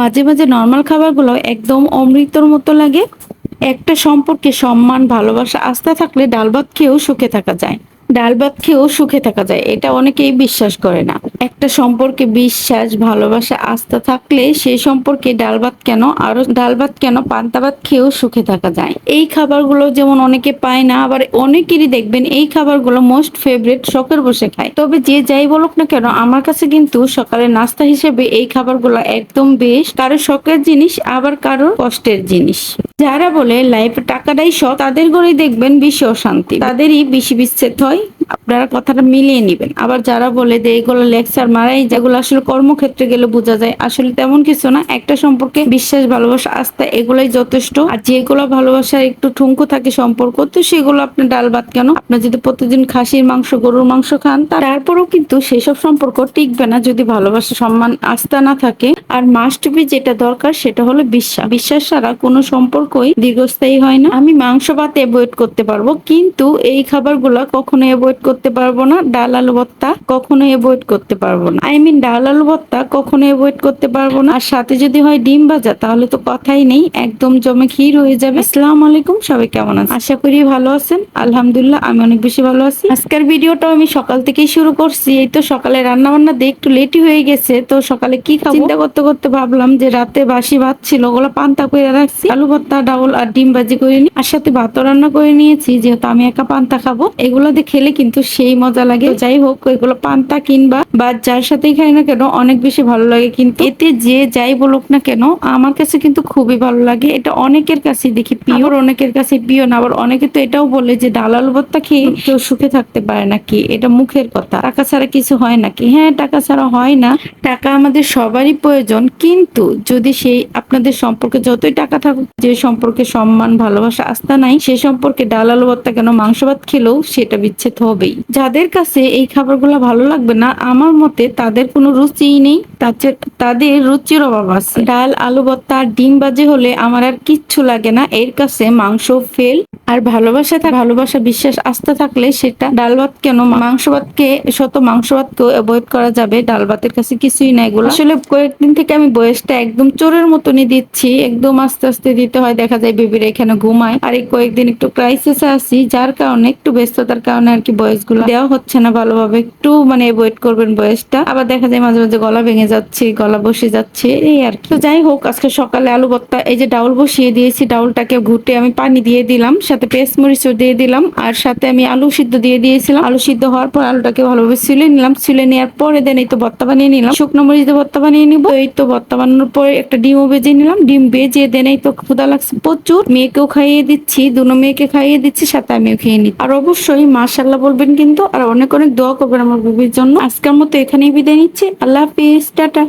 মাঝে মাঝে নর্মাল খাবারগুলো একদম অমৃতর মতো লাগে। একটা সম্পর্কে সম্মান, ভালোবাসা, আস্থা থাকলে ডাল ভাত খেয়েও সুখে থাকা যায়। ডাল ভাত খেয়েও সুখে থাকা যায়, এটা অনেকেই বিশ্বাস করে না। একটা সম্পর্কে বিশ্বাস, ভালোবাসা, আস্থা থাকলে সেই সম্পর্কে ডাল ভাত কেন, আরও ডাল ভাত কেন পান্তা ভাত খেয়েও সুখে থাকা যায়। এই খাবারগুলো যেমন অনেকে পায় না, আবার অনেকেরই দেখবেন এই খাবারগুলো মোস্ট ফেভারিট শখের বসে খায়। তবে যে যাই বলুক না কেন, আমার কাছে কিন্তু সকালে নাস্তা হিসেবে এই খাবারগুলো একদম বেশ। কারও শখের জিনিস, আবার কারও কষ্টের জিনিস। যারা বলে, লাইফ টাকাটাই সব তাদের ঘরেই দেখবেন বেশি অশান্তি। তাদেরই বেশি বিচ্ছেদ হয়। আপনারা কথাটা মিলিয়ে নেবেন। আবার যারা বলে যে এইগুলো লেকচার মারাই, যেগুলো আসলে কর্মক্ষেত্রে গেলে বোঝা যায়, আসলে তেমন কিছু না। একটা সম্পর্কে বিশ্বাস, ভালোবাসা, আস্থা, এগুলাই যথেষ্ট। আর যেগুলো ভালোবাসার একটু ঠুঙ্কো থাকে সম্পর্ক, তো সেগুলো আপনি ডাল ভাত কেন? আপনি যদি প্রতিদিন খাসির মাংস, গরুর মাংস খান তারপরেও কিন্তু সেসব সম্পর্ক টিকবে না যদি ভালোবাসা, সম্মান, আস্থা না থাকে। আর মাস্ট বি যেটা দরকার, সেটা হলো বিশ্বাস। বিশ্বাস ছাড়া কোনো সম্পর্কই দীর্ঘস্থায়ী হয় না। আমি মাংস ভাত অ্যাভয়েড করতে পারব, কিন্তু এই খাবারগুলো কখনো অ্যাভয়েড করতে পারব না, ডাল আলু ভর্তা কখনো অ্যাভয়েড করতে পারব না। আই মিন ডাল আলু ভর্তা কখনো অ্যাভয়েড করতে পারব না। আর সাথে যদি হয় ডিম ভাজা, তাহলে তো কথাই নেই, একদম জমে ক্ষীর হয়ে যাবে। আসসালামু আলাইকুম, সবাই কেমন আছেন? আশা করি ভালো আছেন। আলহামদুলিল্লাহ, আমি অনেক বেশি ভালো আছি। আজকের ভিডিওটাও আমি সকাল থেকেই শুরু করছি। এই তো সকালে রান্না বান্না দিয়ে একটু লেটই হয়ে গেছে। তো সকালে কি খাব? চিন্তা করতে করতে ভাবলাম যে রাতে বাসি ভাত ছিল, ওগুলো পান্তা করে রাখছি। আলু ভর্তা, ডাউল আর ডিম ভাজি করে নি। আর সাথে ভাতও রান্না করে নিয়েছি, যেহেতু আমি একা পান্তা খাব। এগুলো দিয়ে খেলে কিন্তু সেই মজা লাগে। যাই হোক এগুলো পান্তা কিনবা বা যার সাথেই খাই না কেন অনেক বেশি ভালো লাগে কিন্তু। এতে যে যাই বলুক না কেন আমার কাছে কিন্তু খুবই ভালো লাগে। এটা অনেকের কাছে দেখি পিওর অনেকের কাছে প্রিয় না। আবার অনেকে তো এটাও বলে যে ডালাল ভর্তা খেয়ে কেউ সুখে থাকতে পারে নাকি এটা মুখের কথা। টাকা ছাড়া কিছু হয় নাকি হ্যাঁ টাকা ছাড়া হয় না। টাকা আমাদের সবারই প্রয়োজন। কিন্তু যদি সেই আপনাদের সম্পর্কে যতই টাকা থাকুক যে সম্পর্কে সম্মান ভালোবাসা আস্থা নাই সে সম্পর্কে ডালাল ভর্তা কেন মাংস ভাত খেলেও সেটা বিচ্ছেদ হবেই। যাদের কাছে এই খাবারগুলো ভালো লাগবে না, আমার মতে তাদের কোনো রুচিই নেই। তাদের রুচির অভাব আছে। ডাল, আলু ভর্তা, ডিম বাজে হলে আমার আর কিচ্ছু লাগে না। এর কাছে মাংস, ফেল আর ভালোবাসা থাক ভালোবাসা বিশ্বাস, আস্থা থাকলে সেটা ডাল ভাত কেন মাংস ভাতকে শত মাংস ভাতকেও অ্যাভয়েড করা যাবে। ডাল ভাতের কাছে কিছুই নাই এগুলো। আসলে কয়েকদিন থেকে আমি বয়সটা একদম চোরের মতনই দিচ্ছি। একদম আস্তে আস্তে দিতে হয়। দেখা যায় বেবিরা এখানে ঘুমায়। আর এই কয়েকদিন একটু ক্রাইসিসে আছি, যার কারণে একটু ব্যস্ততার কারণে আর কি বয়সগুলো দেওয়া হচ্ছে না ভালোভাবে। একটু মানে অ্যাভয়েড করবেন বয়সটা। আবার দেখা যায় মাঝে মাঝে গলা ভেঙে যাচ্ছে, গলা বসে যাচ্ছে। এই আর কি। তো যাই হোক, আজকে সকালে আলু ভর্তা, এই যে ডাউল বসিয়ে দিয়েছি, ডাউলটাকে ঘুটে আমি পানি দিয়ে দিলাম। সাথে পেস্ট মরিচও দিয়ে দিলাম, আর সাথে আমি আলু সিদ্ধ দিয়ে দিয়েছিলাম। আলু সিদ্ধ হওয়ার পর আলুটাকে ভালোভাবে সিলে নিলাম। সিলে নেওয়ার পরে দেন এই তো ভর্তা বানিয়ে নিলাম। শুকনো মরিচ দিয়ে ভর্তা বানিয়ে নিবো। এই তো ভর্তা বানানোর পরে একটা ডিমও ভেজে নিলাম। ডিম ভেজে দেন এই তো ক্ষুদা লাগছে প্রচুর। মেয়েকেও খাইয়ে দিচ্ছি, দুনো মেয়েকে খাইয়ে দিচ্ছি, সাথে আমিও খেয়ে নিচ্ছি। আর অবশ্যই মাশাল্লাহ বলবেন কিন্তু, আর অনেক অনেক দোয়া করবেন আমার বেবির জন্য। আজকের মতো এখানেই বিদায় নিচ্ছি। আল্লাহ হাফিজ, টাটা।